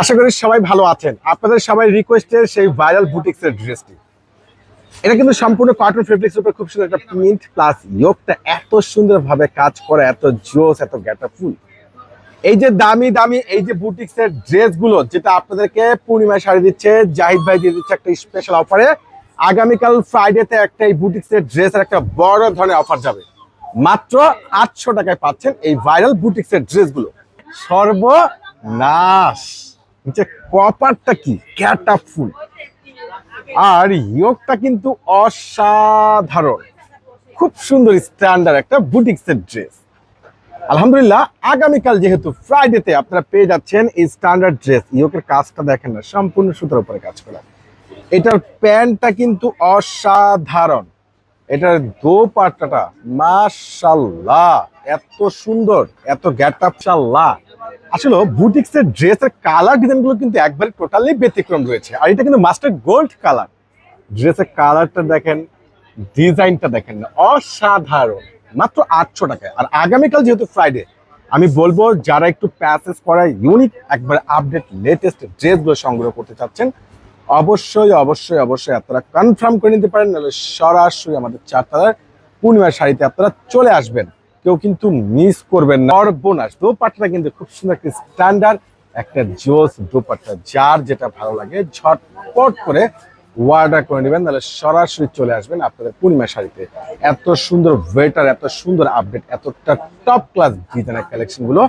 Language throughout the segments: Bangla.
আশা করি সবাই ভালো আছেন। আপনাদের সবাই রিকোয়েস্টের সেই ভাইরাল বুটিক্স এর ড্রেসটি এটা কিন্তু সম্পূর্ণ ফেব্রিক্স উপর খুব সুন্দর একটা প্রিন্ট প্লাস এত সুন্দরভাবে কাজ করে, এত জোস, এত ফুল এই যে দামি দামি, এই যে বুটিক্স এর ড্রেসগুলো যেটা আপনাদেরকে পূর্ণিমায় শাড়ি দিচ্ছে, জাহিদ ভাই দিয়ে দিচ্ছে একটা স্পেশাল অফারে আগামীকাল ফ্রাইডেতে একটা এই বুটিক্স এর ড্রেসের একটা বড় ধরনের অফার যাবে। মাত্র আটশো টাকায় পাচ্ছেন এই ভাইরাল বুটিক্স এর ড্রেসগুলো সর্বনাশ। নিচে কপারটা কি? ক্যাটা ফুল। আর ইয়োগটা কিন্তু অসাধারণ। খুব সুন্দর স্ট্যান্ডার্ড একটা বুটিক্স এর ড্রেস আলহামদুলিল্লাহ, আগামীকাল যেহেতু ফ্রাইডেতে আপনারা পেয়ে যাচ্ছেন এই স্ট্যান্ডার্ড ড্রেস ইয়োকের কাজটা দেখেন না, সম্পূর্ণ সুতার উপরে কাজ করা। এটার প্যান্টটা কিন্তু অসাধারণ। এটার দো দোপাট্টাটা, মাশাল্লাহ। এত সুন্দর, এত গ্যাট আপ শাল্লাহ আসলে বুটিক্স এর ড্রেসের কালার ডিজাইনগুলো কিন্তু একবারে টোটালি ব্যতিক্রম রয়েছে। আর এটা কিন্তু মাস্টার গোল্ড কালার ড্রেসের কালারটা দেখেন ডিজাইনটা দেখেন, অসাধারণ। মাত্র আটশো টাকায়। আর আগামীকাল যেহেতু ফ্রাইডে আমি বলব যারা একটু প্যাসেজ করা ইউনিক একবার আপডেট লেটেস্ট ড্রেসগুলো সংগ্রহ করতে চাচ্ছেন, অবশ্যই অবশ্যই অবশ্যই আপনারা কনফার্ম করে নিতে পারেন, নাহলে সরাসরি আমাদের চারতলার পূর্ণিমার শাড়িতে আপনারা চলে আসবেন। কেউ কিন্তু মিস করবেন না। সর্বনাশ দোপাট্টা কিন্তু খুব সুন্দর একটা স্ট্যান্ডার্ড একটা জোস দোপাট্টা, যার যেটা ভালো লাগে, ঝটপট করে ওয়ার্ডার করে নেবেন তাহলে সরাসরি চলে আসবেন আপনাদের পূর্ণিমা শাড়িতে। এত সুন্দর ওয়েটার এত সুন্দর আপডেট এতটা টপ ক্লাস ডিজাইনের কালেকশনগুলো,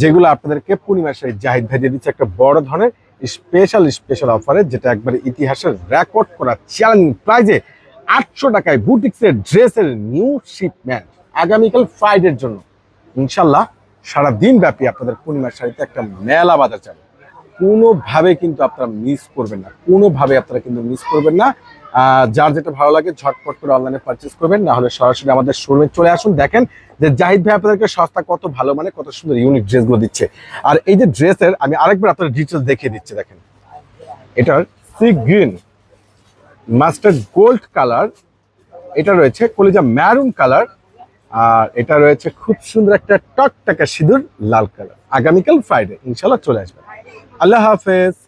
যেগুলো আপনাদেরকে পূর্ণিমা শাড়ি জাহিদ ভাই দিয়ে দিচ্ছে একটা বড় ধরনের স্পেশাল স্পেশাল অফারে যেটা একবারে ইতিহাসের রেকর্ড করা চ্যালেঞ্জিং প্রাইজে আটশো টাকায় বুটিক্সের ড্রেসের নিউ শিপমেন্ট আগামীকাল ফ্রাইডের জন্য। ইনশাল্লাহ সারা দিন ব্যাপী আপনাদের পূর্ণিমার শাড়িতে একটা মেলা বাজার যাবে। কোনোভাবে কিন্তু আপনারা মিস করবেন না। কোনোভাবে আপনারা কিন্তু মিস করবেন না। যার যেটা ভালো লাগে ঝটপট করে অনলাইনে পারচেস করবেন, না হলে সরাসরি আমাদের শোরুমে চলে আসুন। দেখেন যে জাহিদ ভাই আপনাদেরকে সস্তা, কত ভালো মানে কত সুন্দর ইউনিক ড্রেসগুলো দিচ্ছে। আর এই যে ড্রেসের আমি আরেকবার আপনাদের ডিটেলস দেখিয়ে দিচ্ছি, দেখেন। এটার sea green master gold colour এটা রয়েছে কলিজা ম্যারুন কালার আর এটা রয়েছে খুব সুন্দর একটা টকটাকা সিঁদুর লাল কালার। আগামীকাল ফ্রাইডে ইনশাল্লাহ চলে আসবেন। আল্লাহ হাফেজ।